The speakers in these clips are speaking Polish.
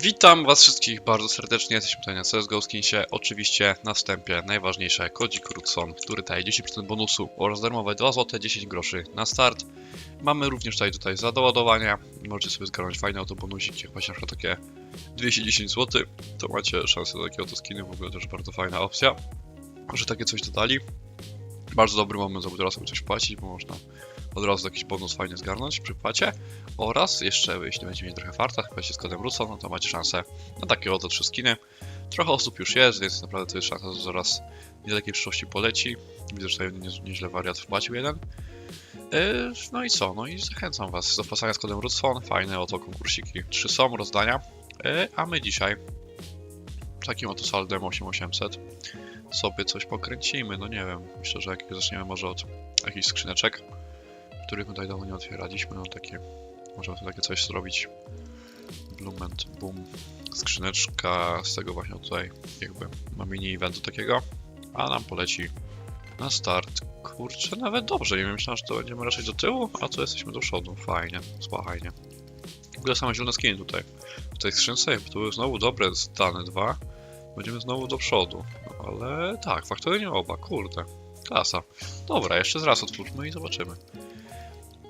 Witam was wszystkich bardzo serdecznie, jesteśmy tutaj na CSGO Skinsie. Oczywiście na wstępie najważniejsze kodzik Rudson, który daje 10% bonusu oraz darmowe 2 zł 10 groszy na start. Mamy również tutaj, tutaj za doładowania, możecie sobie zgarnąć fajne autobonusiki, macie na takie 210 zł, to macie szansę na takie oto skiny, w ogóle też bardzo fajna opcja, że takie coś dodali. Bardzo dobry moment, żeby teraz sobie coś płacić, bo można od razu jakiś bonus fajnie zgarnąć przy płacie. Oraz jeszcze, jeśli będziecie mieli trochę farta, chyba się z kodem Russo, no to macie szansę na takie oto trzy skiny. Trochę osób już jest, więc naprawdę to jest szansa, że zaraz w niedalekiej przyszłości poleci. Widzę, że tutaj nie, nieźle wariat wpłacił jeden. Yy, no i co? No i zachęcam was do wpłacania z kodem Rutson. Fajne oto konkursiki. Trzy są, rozdania. Yy, a my dzisiaj takim oto saldem 8800 sobie coś pokręcimy. No nie wiem, myślę, że jak zaczniemy może od jakichś skrzyneczek, których tutaj dawno nie otwieraliśmy, no takie Możemy tu takie coś zrobić. Blument, boom. Skrzyneczka z tego właśnie tutaj jakby ma mini eventu takiego. A nam poleci na start. Kurczę, nawet dobrze. Nie myślałem, że to będziemy raczej do tyłu, a tu jesteśmy do przodu. Fajnie, spłachajnie. W ogóle same zielone skiny tutaj. W tej skrzynce to były znowu dobre dane dwa. Będziemy znowu do przodu. No, ale tak, faktorynie oba, kurde. Klasa. Dobra, jeszcze raz otwórzmy i zobaczymy.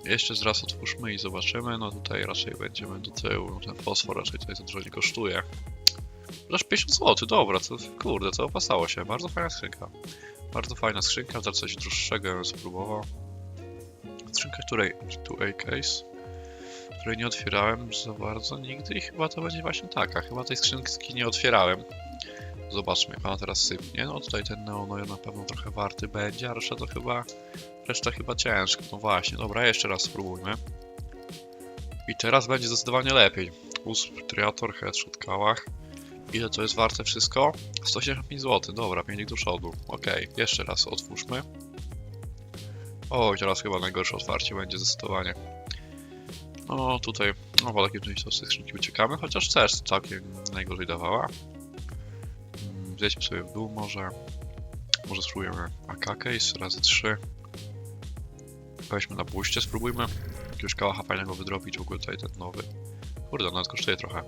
Jeszcze raz otwórzmy i zobaczymy. No tutaj raczej będziemy do tyłu. No ten fosfor raczej tutaj za dużo nie kosztuje. Aż 50 zł, dobra, to kurde, to opasało się. Bardzo fajna skrzynka. Bardzo fajna skrzynka, to coś droższego ja bym spróbował. Skrzynka, której G2A case, której nie otwierałem za bardzo nigdy i chyba to będzie właśnie taka. Chyba tej skrzynki nie otwierałem. Zobaczmy, jak ona teraz sypnie. No tutaj ten neonojo na pewno trochę warty będzie, a reszta to chyba Reszta chyba ciężko. No właśnie, dobra, jeszcze raz spróbujmy. I teraz będzie zdecydowanie lepiej. Usp, Triator, Headshot, Kałach. Ile to jest warte wszystko? 175 zł, dobra, 5 do przodu. Okej, jeszcze raz otwórzmy. Oj, teraz chyba najgorsze otwarcie będzie zdecydowanie. No tutaj, no po takim części tej skrzynki uciekamy, chociaż też całkiem najgorzej dawała. Zjedźmy sobie w dół może. Może spróbujemy AK case razy 3. Weźmy na puście, spróbujmy jakiegoś kałacha fajnego wydrobić, w ogóle tutaj ten nowy. Kurde, nawet kosztuje trochę.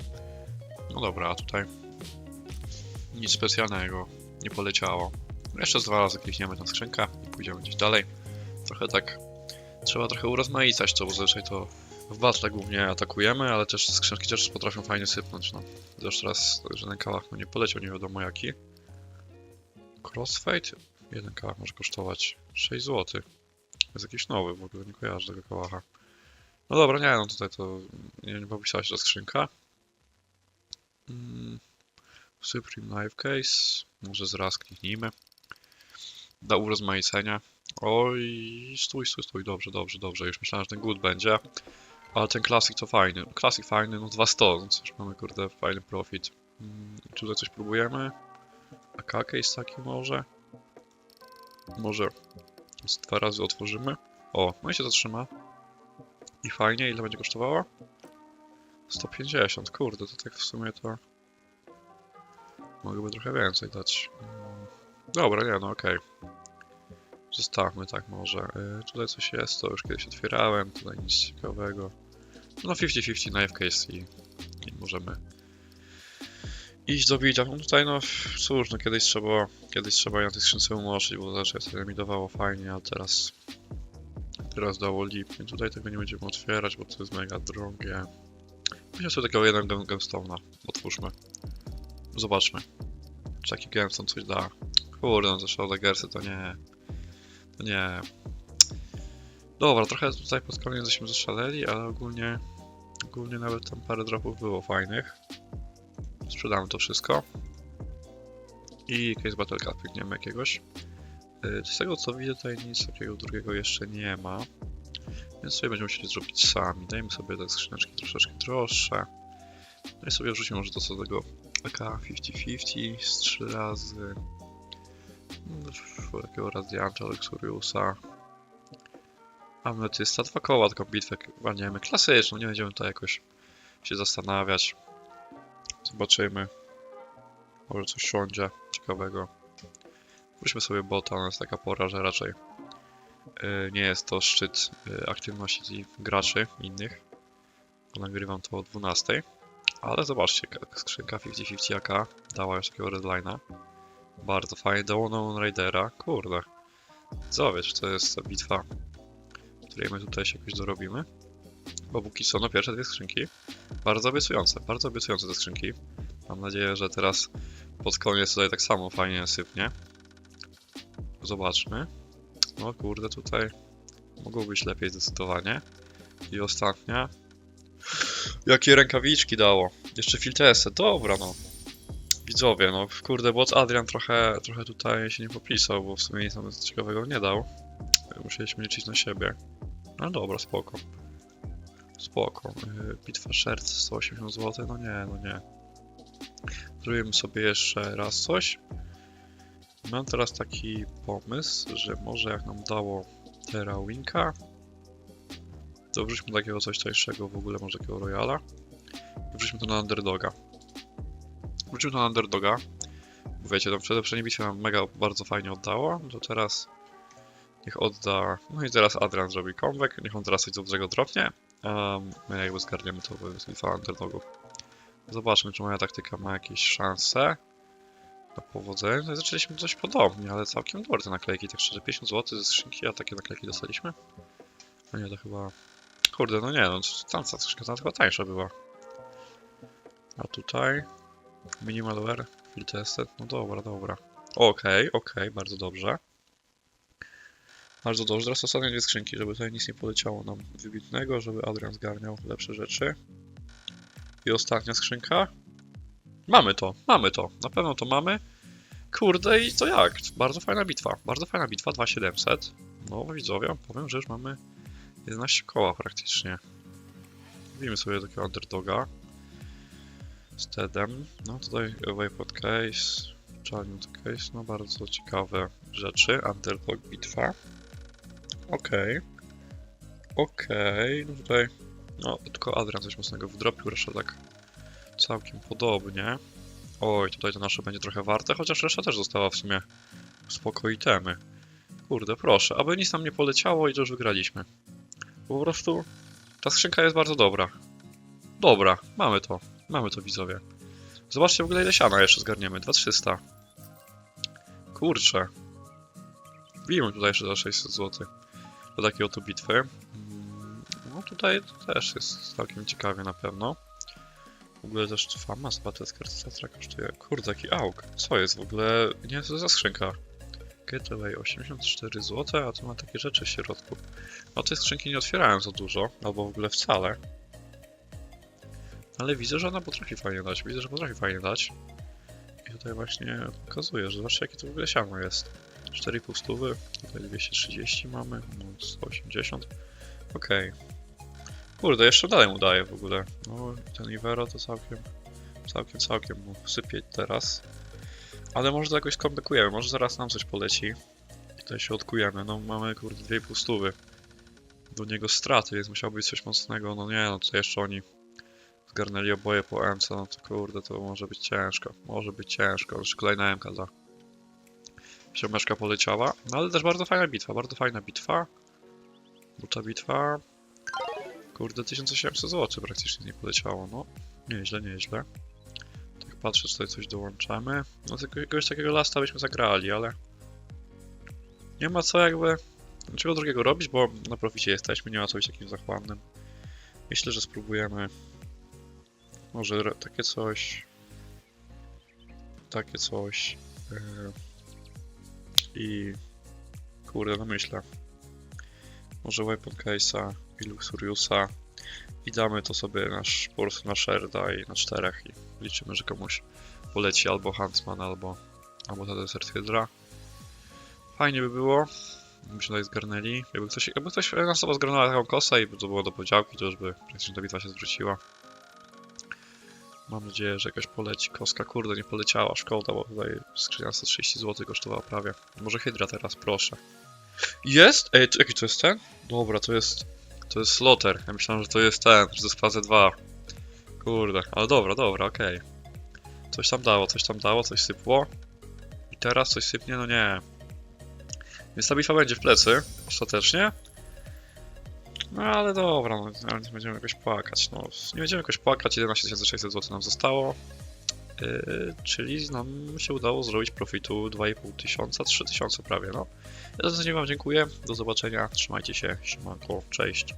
No dobra, a tutaj nic specjalnego nie poleciało. Jeszcze z dwa razy klikniemy tę skrzynkę i pójdziemy gdzieś dalej. Trochę tak, trzeba trochę urozmaicać to, bo zazwyczaj to w battle głównie atakujemy, ale też skrzynki też potrafią fajnie sypnąć, no. Zresztą teraz żaden kałach no nie poleciał, nie wiadomo jaki. Crossfade? Jeden kałach może kosztować 6 zł. Jest jakiś nowy, w ogóle nie kojarzę tego kałacha. No dobra, nie no tutaj to nie, nie popisała się ta skrzynka. Mm, Supreme Knife Case. Może zaraz kliknijmy. Do urozmaicenia. Oj, stój, stój, stój. Dobrze, dobrze, dobrze. Już myślałem, że ten good będzie. Ale ten Classic to fajny. Classic fajny, no 200, no coś mamy kurde fajny profit. Mm, tutaj coś próbujemy. AK case taki może. Może dwa razy otworzymy. O, no i się zatrzyma. I fajnie, ile będzie kosztowało? 150, kurde, to tak w sumie to... Mogłoby trochę więcej dać. Mm, Dobra, nie, no okej. Zostawmy tak może. Yy, tutaj coś jest, to już kiedyś otwierałem, tutaj nic ciekawego. No 50-50 knife case i, i możemy iść do bicia. No tutaj no cóż, no kiedyś trzeba, kiedyś trzeba na tej skrzynce umoczyć, bo zawsze sobie mi dawało fajnie, a teraz teraz dało lipnie. Tutaj tego nie będziemy otwierać, bo to jest mega drogie. Weźmy sobie takiego jeden gem- gemstone'a. Otwórzmy. Zobaczmy. Czy taki gemstone coś da. Kurde, no zresztą Dagersy to nie. To nie. Dobra, trochę tutaj pod koniec żeśmy zaszaleli, ale ogólnie ogólnie nawet tam parę dropów było fajnych. Sprzedamy to wszystko. I case battle card klikniemy jakiegoś. Yy, Z tego co widzę tutaj nic takiego drugiego jeszcze nie ma. Więc sobie będziemy musieli zrobić sami. Dajmy sobie te skrzyneczki troszeczkę droższe. No i sobie wrzucimy może to co do tego AK 50-50 z 3 razy. Takiego Radianta, Luxuriusa. Ametysta, dwa koła, taką bitwę walniemy. Klasyczną, nie będziemy tutaj jakoś się zastanawiać. Zobaczymy. Może coś siądzie ciekawego. Wróćmy sobie bota, no jest taka pora, że raczej yy, nie jest to szczyt yy, aktywności graczy innych. Nagrywam to o 12. Ale zobaczcie, ka- skrzynka 50-50 jaka dała już takiego redline'a. Bardzo fajnie, dało Noon Raidera, kurde. Co wiesz, to jest bitwa, której my tutaj się jakoś dorobimy. Bo póki co, no pierwsze dwie skrzynki, bardzo obiecujące, bardzo obiecujące te skrzynki. Mam nadzieję, że teraz pod koniec tutaj tak samo fajnie sypnie. Zobaczmy. No kurde, tutaj mogło być lepiej zdecydowanie. I ostatnia. Jakie rękawiczki dało. Jeszcze filtresy, dobra no. Widzowie, no kurde, bot Adrian trochę, trochę tutaj się nie popisał, bo w sumie nic nam ciekawego nie dał. Musieliśmy liczyć na siebie. No dobra, spoko. Spoko. Yy, Bitwa szerc 180 zł, no nie, no nie. Zrobimy sobie jeszcze raz coś. Mam teraz taki pomysł, że może jak nam dało Terra Winka, to wrzućmy takiego coś tańszego w ogóle, może takiego Royala. I wrzućmy to na Underdoga. Wrzućmy to na Underdoga. Bo Wiecie, tam przede poprzedniej bitwie nam mega bardzo fajnie oddało, to teraz niech odda... No i teraz Adrian zrobi comeback, niech on teraz coś dobrego dropnie, a my jakby zgarniemy to z bitwa Underdogów. Zobaczmy, czy moja taktyka ma jakieś szanse na powodzenie. No i zaczęliśmy dość podobnie, ale całkiem dobre te naklejki. Tak szczerze, 50 zł ze skrzynki, a takie naklejki dostaliśmy? A nie, to chyba... Kurde, no nie, no tamta skrzynka ta chyba tańsza była. A tutaj... Minimal wear, field tested, no dobra, dobra. Okej, okej, bardzo dobrze. Bardzo dobrze, teraz ostatnie dwie skrzynki, żeby tutaj nic nie poleciało nam wybitnego, żeby Adrian zgarniał lepsze rzeczy. I ostatnia skrzynka. Mamy to, mamy to, na pewno to mamy. Kurde i to jak? Bardzo fajna bitwa, bardzo fajna bitwa, 2700. No widzowie, powiem, że już mamy 11 koła praktycznie. Mówimy sobie takiego underdoga. Z Tedem. No tutaj Waypod Case, Challenge Case, no bardzo ciekawe rzeczy. Underdog bitwa. Okej. Okej, no tutaj no, tylko Adrian coś mocnego wdropił, reszta tak całkiem podobnie. Oj, tutaj to nasze będzie trochę warte, chociaż reszta też została w sumie spoko itemy. Kurde, proszę, aby nic nam nie poleciało i to już wygraliśmy. Po prostu ta skrzynka jest bardzo dobra. Dobra, mamy to, mamy to widzowie. Zobaczcie w ogóle ile siana jeszcze zgarniemy, 2300. Kurczę. Wbijmy tutaj jeszcze za 600 zł do takiej oto bitwy. Mm, No tutaj też jest całkiem ciekawie na pewno. W ogóle też fama z kartactra kosztuje. Kurde, jaki auk. Co jest w ogóle? Nie, co za skrzynka? Getaway 84 zł, a tu ma takie rzeczy w środku. No tej skrzynki nie otwierałem za dużo, albo w ogóle wcale. Ale widzę, że ona potrafi fajnie dać. Widzę, że potrafi fajnie dać. I tutaj właśnie pokazuje, że zobaczcie jakie to w ogóle siano jest. 4,5 stówy, tutaj 230 mamy, no 180. Okej. Kurde, jeszcze dalej mu daje w ogóle. No, ten Ivero to całkiem, całkiem, całkiem mu sypie teraz. Ale może to jakoś kombekujemy, może zaraz nam coś poleci. Tutaj się odkujemy. No, mamy kurde 2,5 stówy. Do niego straty, więc musiał być coś mocnego. No nie, no tutaj jeszcze oni zgarnęli oboje po MC, no to kurde, to może być ciężko. Może być ciężko, już kolejna MK za siomeczka poleciała. No ale też bardzo fajna bitwa, bardzo fajna bitwa. Bo bitwa... Kurde, 1800 zł praktycznie nie poleciało, no. Nieźle, nieźle. Tak patrzę, czy tutaj coś dołączamy. No tylko jakiegoś takiego lasta byśmy zagrali, ale... Nie ma co jakby... Niczego drugiego robić, bo na proficie jesteśmy, nie ma co być takim zachłannym. Myślę, że spróbujemy... Może takie coś... Takie coś... Yy i kurde, no myślę. Może Weapon Case'a i Luxuriusa i damy to sobie nasz, po prostu na Sherda i na czterech i liczymy, że komuś poleci albo Huntsman, albo, albo Desert Hydra. Fajnie by było, gdybyśmy tutaj zgarnęli. Jakby ktoś, jakby ktoś na sobą zgarnęła taką kosę i by to było do podziałki, to już by praktycznie ta bitwa się zwróciła. Mam nadzieję, że jakaś poleci. Koska, kurde, nie poleciała. Szkoda, bo tutaj skrzynia 130 zł kosztowała prawie. Może Hydra teraz, proszę. Jest? Ej, jaki to jest ten? Dobra, to jest... To jest Slotter. Ja myślałem, że to jest ten, że to jest fazę 2. Kurde, ale dobra, dobra, okej. Coś tam dało, coś tam dało, coś sypło. I teraz coś sypnie, no nie. Więc ta bitwa będzie w plecy, ostatecznie. No ale dobra, no, ale nie będziemy jakoś płakać. No, nie będziemy jakoś płakać, 11 600 zł nam zostało. Yy, czyli nam się udało zrobić profitu 2,5 tysiąca, 3 tysiące prawie, no. Ja za wam dziękuję, do zobaczenia, trzymajcie się, siemanko, cześć.